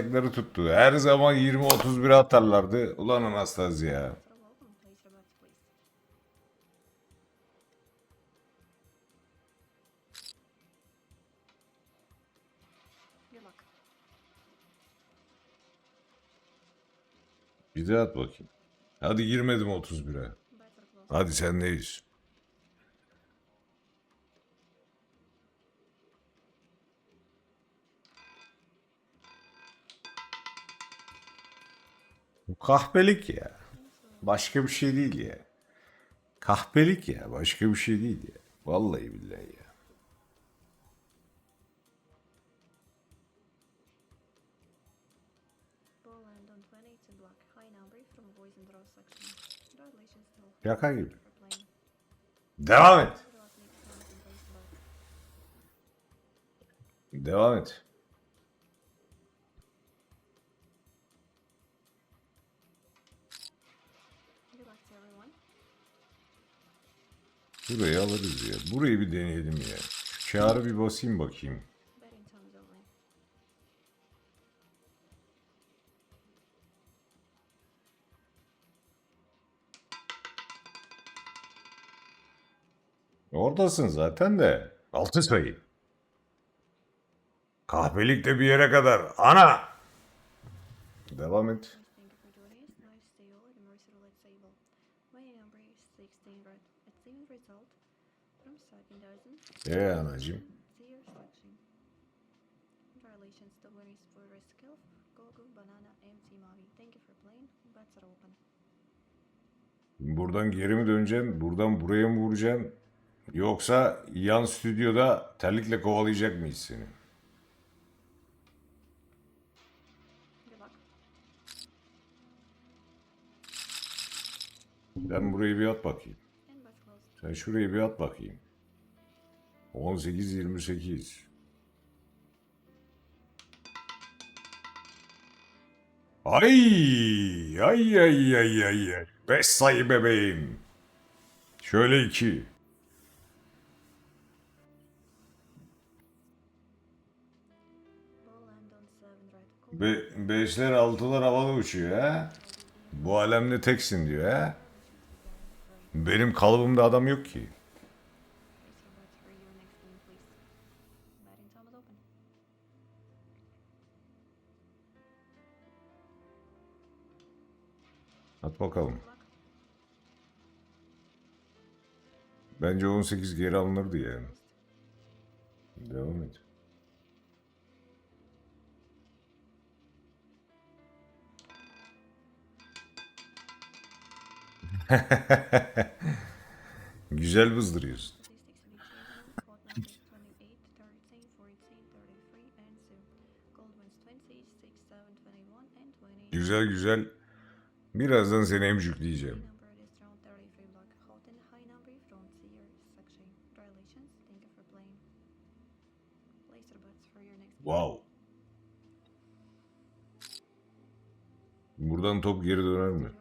Ayakları tuttu. Her zaman 20-31 atarlardı. Ulan. Good luck. Bir de at bakayım. Hadi girmedim 31'e. Bets are close. Hadi sendeyiz. Kahpelik ya. Başka bir şey değil ya. Kahpelik ya. Başka bir şey değil ya. Vallahi billahi ya. Ball land on 20, it's in Burayı alırız ya. Burayı bir deneyelim ya. Şu bir basayım bakayım. Oradasın zaten de. Altı sayı. Kahpelik de bir yere kadar. Ana! Devam et. To see you all at the Mercy Roulette table. My number is 16 red. A team result from second dozen. Ee anacığım. See your selection. Congratulations, the winner is for Skill, Goku, Banana, MT Mavi. Thank you for playing. Bets are open. Buradan geri mi döneceksin? Buradan buraya mı vuracaksın? Yoksa yan stüdyoda terlikle kovalayacak mıyız seni? Ben burayı bir at bakayım. Sen şurayı bir at bakayım. 18-28. Ay! Ay ay ay ay ay. Beş sayı bebeğim. Şöyle iki. Ball land on 7 red. Call Be beşler altılar havada uçuyor ha. Bu alemde teksin diyor ha. Benim kalıbımda adam yok ki. At bakalım. Bence 18 geri alınırdı yani. Devam et. Place your bets for your next game. Wow. Buradan top geri döner mi?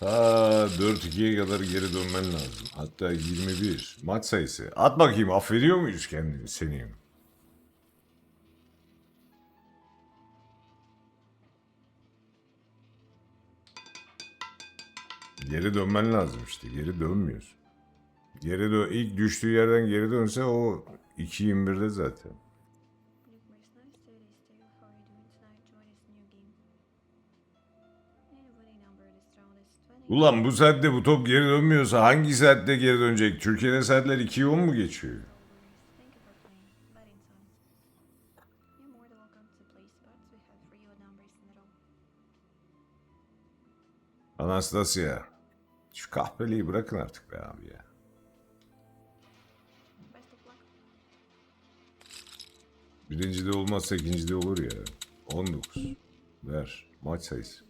Ta 4-2'ye kadar geri dönmen lazım. Hatta 21. Maç sayısı. At bakayım affediyor muyuz kendini seni? Geri dönmen lazım işte. Geri dönmüyorsun. Geri dön ilk düştüğü yerden geri dönse o 2-21'de zaten. Ulan bu saatte bu top geri dönmüyorsa hangi saatte geri dönecek? Türkiye'de saatler 2'ye 10 mu geçiyor? Thank you for playing. Betting time. You're more than welcome to place bets. We have three odd numbers in a row. Anastasya. Şu kahpeliği bırakın artık be abi ya. Luck. Birincide olmazsa ikincide olur ya. 19. Ver. Maç sayısı.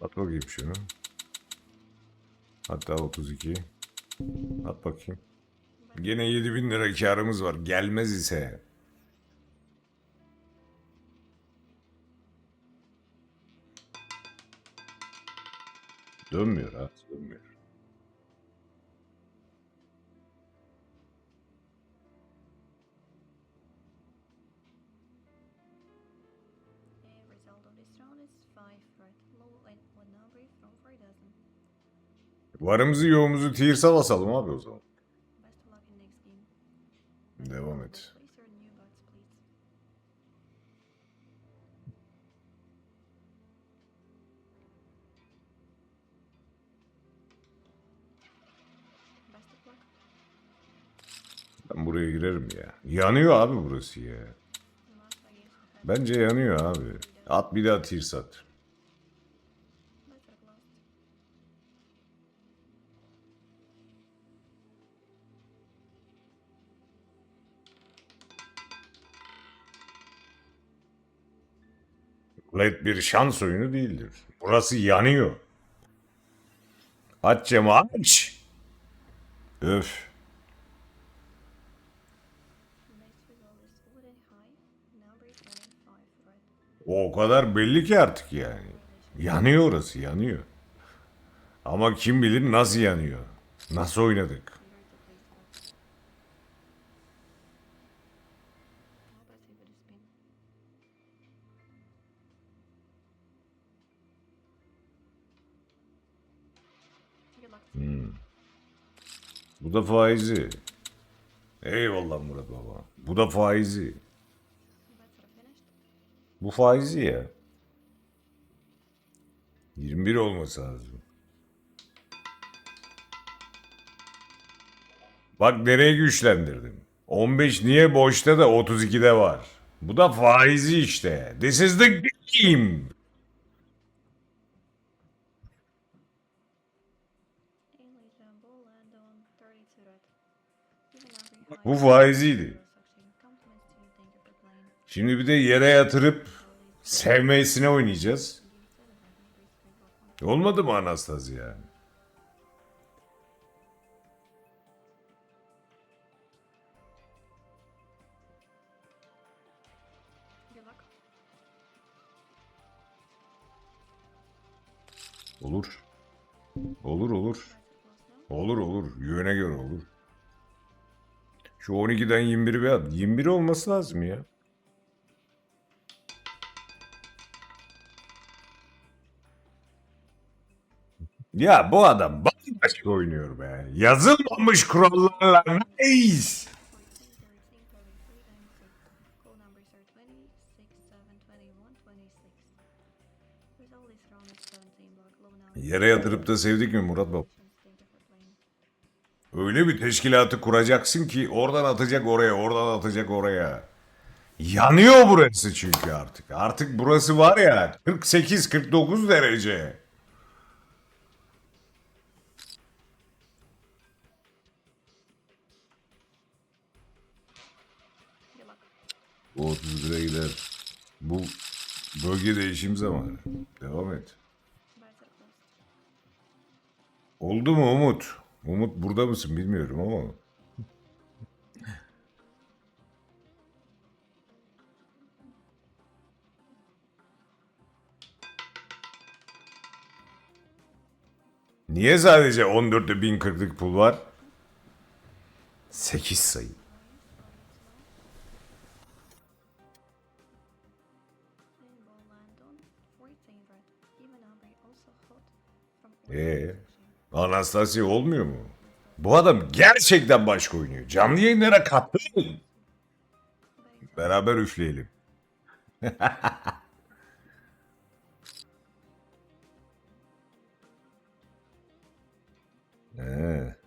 At bakayım şunu. Hatta 32. At bakayım. Gene 7000 lira karımız var. Gelmez ise. Dönmüyor ha. Dönmüyor. Varımızı yoğumuzu tier'sa basalım abi o zaman. Devam et. Ben buraya girerim ya. Yanıyor abi burası ya. Bence yanıyor abi. At bir daha tier sat. Led bir şans oyunu değildir. Burası yanıyor. Aç camı aç. Öf. Next result is old and high. Number is 5 red. O kadar belli ki artık yani. Yanıyor orası yanıyor. Ama kim bilir nasıl yanıyor. Nasıl oynadık. Luck. Bu da faizi. Eyvallah Murat baba. Bu da faizi. Bu faizi ya. 21 olması lazım. Bak nereye güçlendirdim. 15 niye boşta da 32'de var. Bu da faizi işte. This is the game. Ainley Jumbo land on 32 red. Even every high Bu faiziydi. section. Compliments to you, thank you for playing. Şimdi bir de yere yatırıp sevmesine oynayacağız. Olmadı mı? Good luck. Olur. Olur olur. Olur olur. Yöne göre olur. Şu 12'den 21'i bir at. 21 olması lazım ya. Ya bu adam bambaşka oynuyor be. Yazılmamış kurallarla. Nice. 14, 13, 33, and 2. Call numbers are 20, 6, 7, 21, 26. Result is round of 17 block low now. Yere yatırıp da sevdik mi Murat Baba? Öyle bir teşkilatı kuracaksın ki oradan atacak oraya, oradan atacak oraya. Yanıyor burası çünkü artık. Artık burası var ya 48-49 derece. Luck. Bu 31'e gider. Bu bölge değişim zamanı. Devam et. Oldu mu Umut? Umut burada mısın bilmiyorum ama. Niye sadece 14'te 1040'lık pul var? 8 sayı. And ball land on 14 red. Even number also hot from Ee, section. Anastasia olmuyor mu? Bu adam gerçekten başka oynuyor. Canlı yayınlara katılın. Beraber üfleyelim. He.